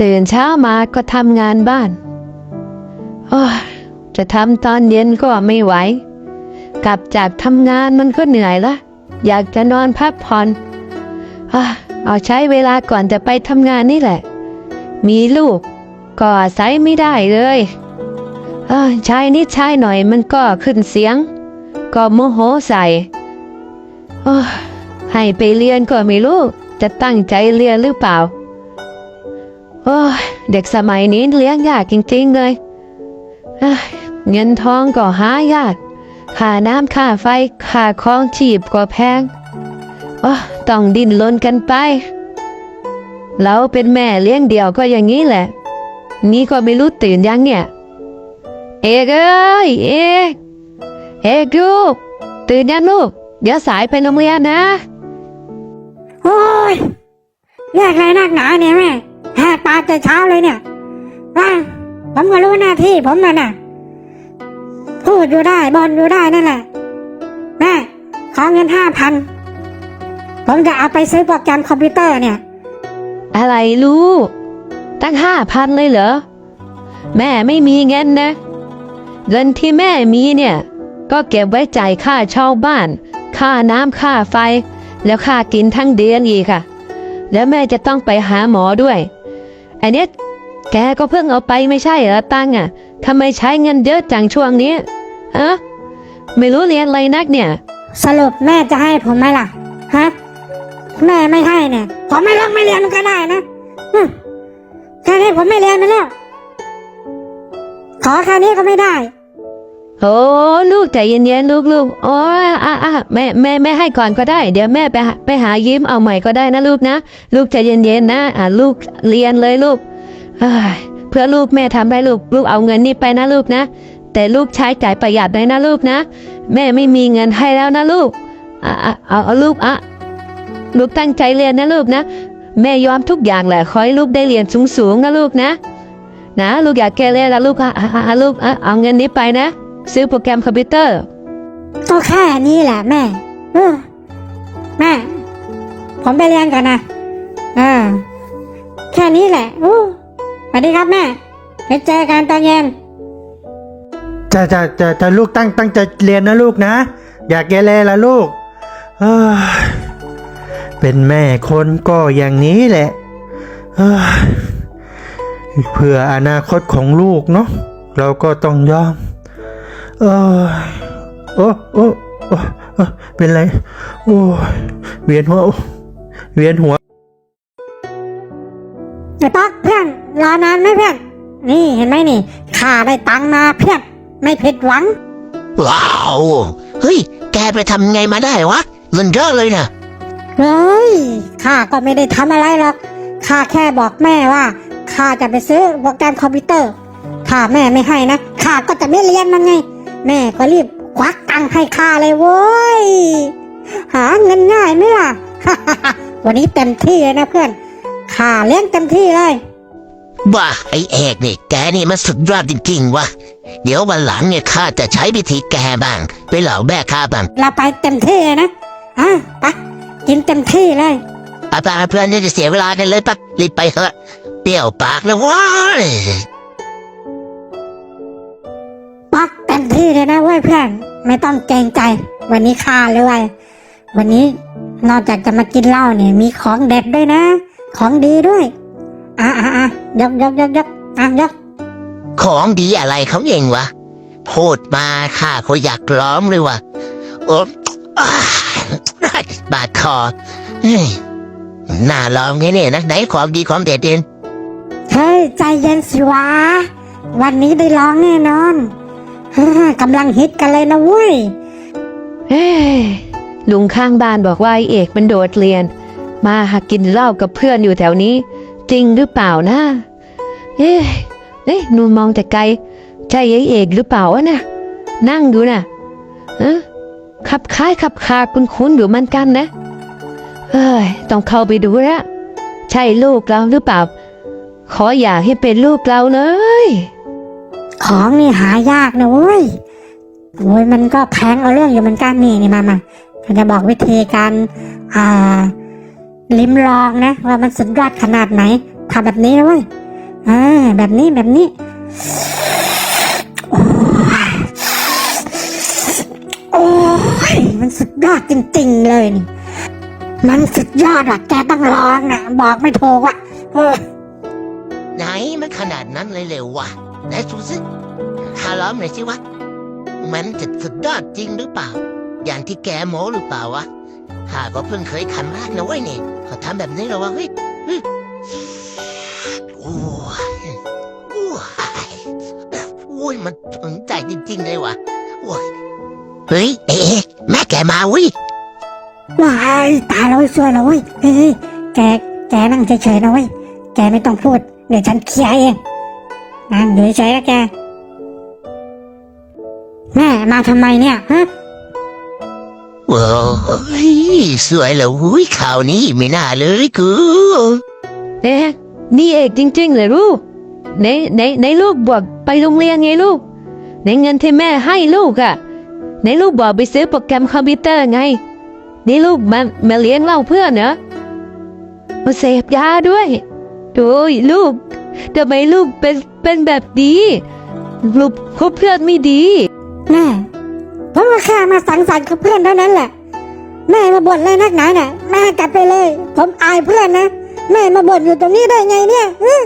ตื่นเช้ามาก็ทำงานบ้านโอ้จะทำตอนเย็นก็ไม่ไหว กลับจากทำงานมันก็เหนื่อยละ อยากจะนอนพักผ่อนอเอาใช้เวลาก่อนจะไปทำงานนี่แหละ มีลูกก็อาศัยไม่ได้เลยเใช้นิดใช้หน่อยมันก็ขึ้นเสียง ก็โมโหใส่ให้ไปเรียนก็ไม่รู้ จะตั้งใจเรียนหรือเปล่า โอ้เด็กสมัยนี้เลี้ยงยากจริงๆเลยเงินทองก็หายากค่าน้ำค่าไฟค่าคองชีพก็แพงโอ้ต้องดิ้นรนกันไป เราเป็นแม่เลี้ยงเดี่ยวก็อย่างนี้แหละ นี่ก็ไม่รู้ตื่นยังเนี่ย เอกเอ้ยเอกเอกลูกตื่นยังลูกเดี๋ยวสายไปโรงเรียนนะ โอ้ยเรียกอะไรนักหนาเนี่ยแม่าแต่เช้าเลยเนี่ยว่าผมก็รู้หน้าที่ผมน่ะนะพูดอยู่ได้บอลอยู่ได้นั่นแหละแม่ขอเงินห้าพันผมจะเอาไปซื้อโปรแกรมคอมพิวเตอร์เนี่ย อะไรลูก ตั้งห้าพันเลยเหรอ แม่ไม่มีเงินนะ เงินที่แม่มีเนี่ย ก็เก็บไว้จ่ายค่าเช่าบ้าน ค่าน้ำค่าไฟ แล้วค่ากินทั้งเดือนอีกค่ะ แล้วแม่จะต้องไปหาหมอด้วย อันเนี้แกก็เพิ่งเอาไปไม่ใช่เหรอตังอะทำไมใช้เงินเยอะจังช่วงนี้อะไม่รู้เรียนอะไรนักเนี่ย สรุปแม่จะให้ผมไหมล่ะ ฮะ แม่ไม่ให้เนี่ย ผมไม่รักไม่เรียนก็ได้นะแค่นี้ผมไม่เรียนมันแล้ว ขอแค่นี้ก็ไม่ได้ โอ้ลูกใจเย็นๆลูกลูกโอ้อะอะแม่แม่แม่ให้ก่อนก็ได้ เดี๋ยวแม่ไปไปหายิ้มเอาใหม่ก็ได้นะลูกนะ ลูกใจเย็นๆนะอะลูกเรียนเลยลูกเพื่อลูกแม่ทำได้ลูกลูกเอาเงินนี่ไปนะลูกนะ แต่ลูกใช้จ่ายประหยัดเลยนะลูกนะ แม่ไม่มีเงินให้แล้วนะลูกอะเอาเอาลูกอะลูกตั้งใจเรียนนะลูกนะ แม่ยอมทุกอย่างแหละขอให้ลูกได้เรียนสูงๆนะลูกนะ นะ ลูกอยากเกเรแล้วลูกอะอะอะอะลูกอะเอาเงินนี้ไปนะ ซื้อโปรแกรมคอมพิวเตอร์ ก็แค่นี้แหละแม่เออแม่ ผมไปเรียนก่อนนะอ่าแค่นี้แหละโอ้สวัสดีครับแม่ไปเจอกันตอนเย็นจะจะจะจะลูกตั้งตั้งใจเรียนนะลูกนะ อย่าเกเรละลูกเอ้ยเป็นแม่คนก็อย่างนี้แหละเอ้ยเพื่ออนาคตของลูกเนาะเราก็ต้องยอม เอยโอ้โอ้โอ้โอ้เป็นไร โอ้ยเวียนหัว เวียนหัวไอ้ป๊อกเพื่อนรอนานไหมเพื่อน นี่เห็นไหมนี่ข้าได้ตังค์มาเพียบไม่ผิดหวัง ว้าว เฮ้ย แกไปทำไงมาได้วะเงินเยอะเลยนะเฮ้ยข้าก็ไม่ได้ทำอะไรหรอกข้าแค่บอกแม่ว่าข้าจะไปซื้อโปรแกรมคอมพิวเตอร์ถ้าแม่ไม่ให้นะข้าก็จะไม่เรียนมันไง แม่ก็รีบควักตังค์ให้ข้าเลยโว้ย หาเงินง่ายไหมล่ะ วันนี้เต็มที่เลยนะเพื่อนข้าเลี้ยงเต็มที่เลยบ้าไอเอกนี่แกนี่มันสุดยอดจริงๆวะเดี๋ยววันหลังเนี่ยข้าจะใช้วิธีแกบ้าง ไปเหล่าแม่ข้าบ้างเราไปเต็มที่เลยนะอะไปกินเต็มที่เลยไปไปเพื่อนเนี่ยจะเสียเวลากันเลยปะรีบไปเถอะเปรี้ยวปากแล้วว้าย เต็มที่เลยนะเว้ยเพื่อน ไม่ต้องเกรงใจ วันนี้ข้าเลย วันนี้นอกจากจะมากินเหล้าเนี่ยมีของเด็ดด้วยนะ ของดีด้วย อะอะอะยกยกยกยกอะยกของดีอะไรเขาเองวะพูดมาข้าเขาอยากร้องเลยวะโอ้อ้ายบาดคอเฮ้ยน่าลองแน่ๆนะไหนของดีของเด็ดเด่นเฮ้ยใจเย็นสิวะ วันนี้ได้ร้องแน่นอนฮ่า กำลังฮิตกันเลยนะเว้ยเอ้ยลุงข้างบ้านบอกว่าไอเอกมันโดดเรียน มาหากินเหล้ากับเพื่อนอยู่แถวนี้ จริงหรือเปล่านะ เอ๊ะเอ๊ะหนูมองแต่ไกล ใช่ไอเอกหรือเปล่าวะนะนั่งดูนะเอะขับคล้ายขับคาคุ้นๆอยู่มันกันนะ เอ้ยต้องเข้าไปดูละใช่ลูกเราหรือเปล่า ขออย่าให้เป็นลูกเราเลย ของนี่หายากนะเว้ยโอ้ยมันก็แพงเอาเรื่องอยู่เหมือนกันนี่นี่มามาฉันจะบอกวิธีการอ่าลิ้มลองนะ ว่ามันสุดยอดขนาดไหนทำแบบนี้นะเว้ยอ่าแบบนี้แบบนี้โอ้ยมันสุดยอดจริง ๆ เลยนี่มันสุดยอดอะแกต้องลองนะบอกไม่ถูกอะไหนมันขนาดนั้นเลยเลยวะ ไหนดูสิข้าล้อมหน่อยสิวะ มันจะสุดยอดจริงหรือเปล่า อย่างที่แกโม้หรือเปล่าวะข้าก็เพิ่งเคยขันแรกนะเว้ยเนี่ยเขาทำแบบนี้เหรอวะเฮ้ยเฮ้ยโอ้ยโอ้ยโอ้ยมันถึงใจจริงๆเลยวะโอ้ยเฮ้ยเอ๊ะแม่แกมาเวิว้ายตายแล้วช่วยเราเว้ยเฮ้ยแก แกนั่งเฉยๆนะเว้ย แกไม่ต้องพูด เดี๋ยวฉันเคลียร์เอง นั่งอยู่เฉยๆนะแก แม่มาทำไมเนี่ยฮะโอ้ยสวยแล้วหุ้ยข่าวนี้ไม่น่าเลยกูเอ๊ะนี่เอกจริงๆเลยลูกในในในลูกบอกไปโรงเรียนไงลูก ในเงินที่แม่ให้ลูกอะ่ะในลูกบอกไปซื้อโปรแกรมคอมพิวเตอร์ไง นี่ลูกมามาเลี้ยงเราเพื่อนเหรอมาเสพยาด้วยโอ้ยลูกทำไมลูกเป็น เป็นแบบนี้ลูกคบเพื่อนไม่ดี แม่ผมก็แค่มาสังสรรค์กับเพื่อนเท่านั้นแหละ แม่มาบ่นเลยนักหนาเนี่ยแม่กลับไปเลย ผมอายเพื่อนนะ แม่มาบ่นอยู่ตรงนี้ได้ไงเนี่ยฮะ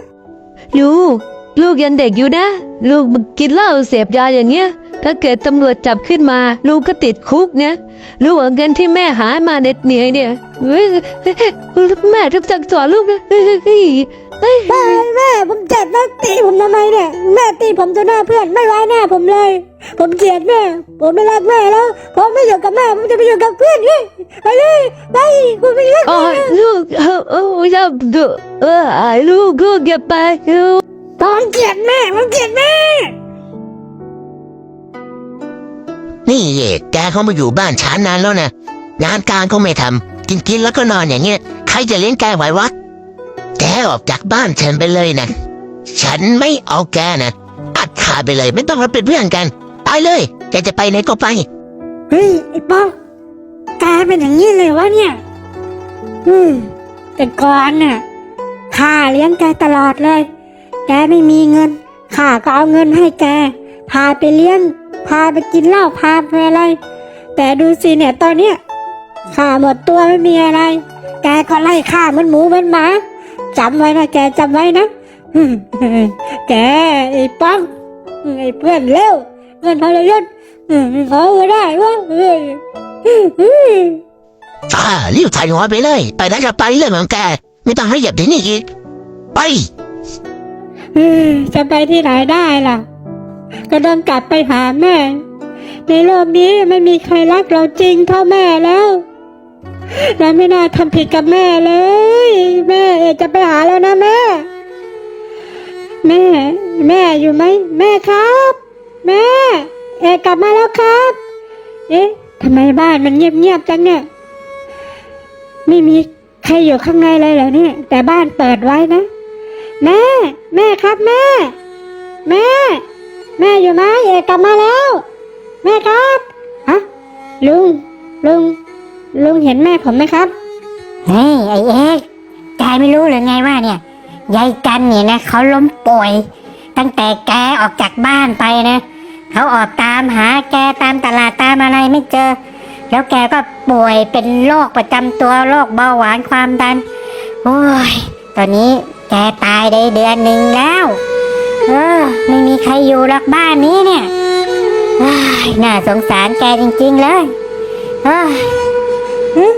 ลูกลูกยังเด็กอยู่นะ ลูกกินเหล้าเสพยาอย่างเงี้ย ถ้าเกิดตำรวจจับขึ้นมา ลูกก็ติดคุกนะลูกเอาเงินที่แม่หามาเหน็ดเหนื่อยเนี่ยเฮ้ยแม่ต้องสั่งสอนลูกนะ เฮ้ยเฮ้ยเฮ้ยเฮ้ยแม่แม่ผมเจ็บนะตีผมทำไมเนี่ย แม่ตีผมจนหน้าเพื่อนไม่ไว้หน้าผมเลย ผมเกลียดแม่ผมไม่รักแม่แล้วผมไม่อยู่กับแม่ผมจะไปอยู่กับเพื่อนเลยไปเลยไปผมไม่รักอ๋อแม่ลูกเออเออเจ้าดูเออไอ้ลูกลูกอย่าไปลูกผมเกลียดแม่ผมเกลียดแม่ นี่เอกแกเขามาอยู่บ้านฉันนานแล้วนะงานการก็ไม่ทำกินกินแล้วก็นอนอย่างเงี้ยใครจะเลี้ยงแกไหววะแก ออกจากบ้านฉันไปเลยนะ ฉันไม่เอาแกนะอัดขาดไปเลยไม่ต้องมาเป็นเพื่อนกันไปเลยแกจะไปไหนก็ไป เฮ้ยไอ้ป๊อกแกเป็นอย่างนี้เลยวะเนี่ย อืมแต่ก่อนน่ะข้าเลี้ยงแกตลอดเลย แกไม่มีเงินข้าก็เอาเงินให้แก พาไปเลี้ยง พาไปกินเหล้าพาไปอะไร แต่ดูสิเนี่ยตอนเนี้ยข้าหมดตัวไม่มีอะไร แกก็ไล่ข้าเหมันหมูเหมันหมา จำไว้นะแกจำไว้นะอืมแกไอ้ป๊อกไอ้เพื่อนเร็วเพื่อนทรยศอืมเขาก็ได้วะเอ้ยอืมอ่ารีบถ่ายหัวไปเลย ไปไหนก็ไปเรื่องของแกไม่ต้องให้เหยียบที่นี่อีก ไปอืมจะไปที่ไหนได้ล่ะ ก็ต้องกลับไปหาแม่ ในโลกนี้ไม่มีใครรักเราจริงเท่าแม่แล้ว เราไม่น่าทำผิดกับแม่เลย แม่เอกจะไปหาแล้วนะแม่ แม่ แม่อยู่ไหมแม่ครับ แม่ เอกกลับมาแล้วครับ เอ๊ะทำไมบ้านมันเงียบๆจังเนี่ย ไม่มีใครอยู่ข้างในเลยเหรอเนี่ย แต่บ้านเปิดไว้นะ แม่ แม่ครับแม่ แม่ แม่อยู่ไหมเอกกลับมาแล้ว แม่ครับฮะลุงลุง ลุงเห็นแม่ผมไหมครับ เฮ้ยไอเอกแกไม่รู้หรือไงว่าเนี่ยยายกันเนี่ยนะเขาล้มป่วย ตั้งแต่แกออกจากบ้านไปนะเขาออกตามหาแกตามตลาดตามอะไรไม่เจอ แล้วแกก็ป่วยเป็นโรคประจำตัวโรคเบาหวานความดันโอ้ยตอนนี้แกตายได้เดือนหนึ่งแล้วเออไม่มีใครอยู่หรอกบ้านนี้เนี่ยน่าสงสารแกจริงๆเลยเออ บ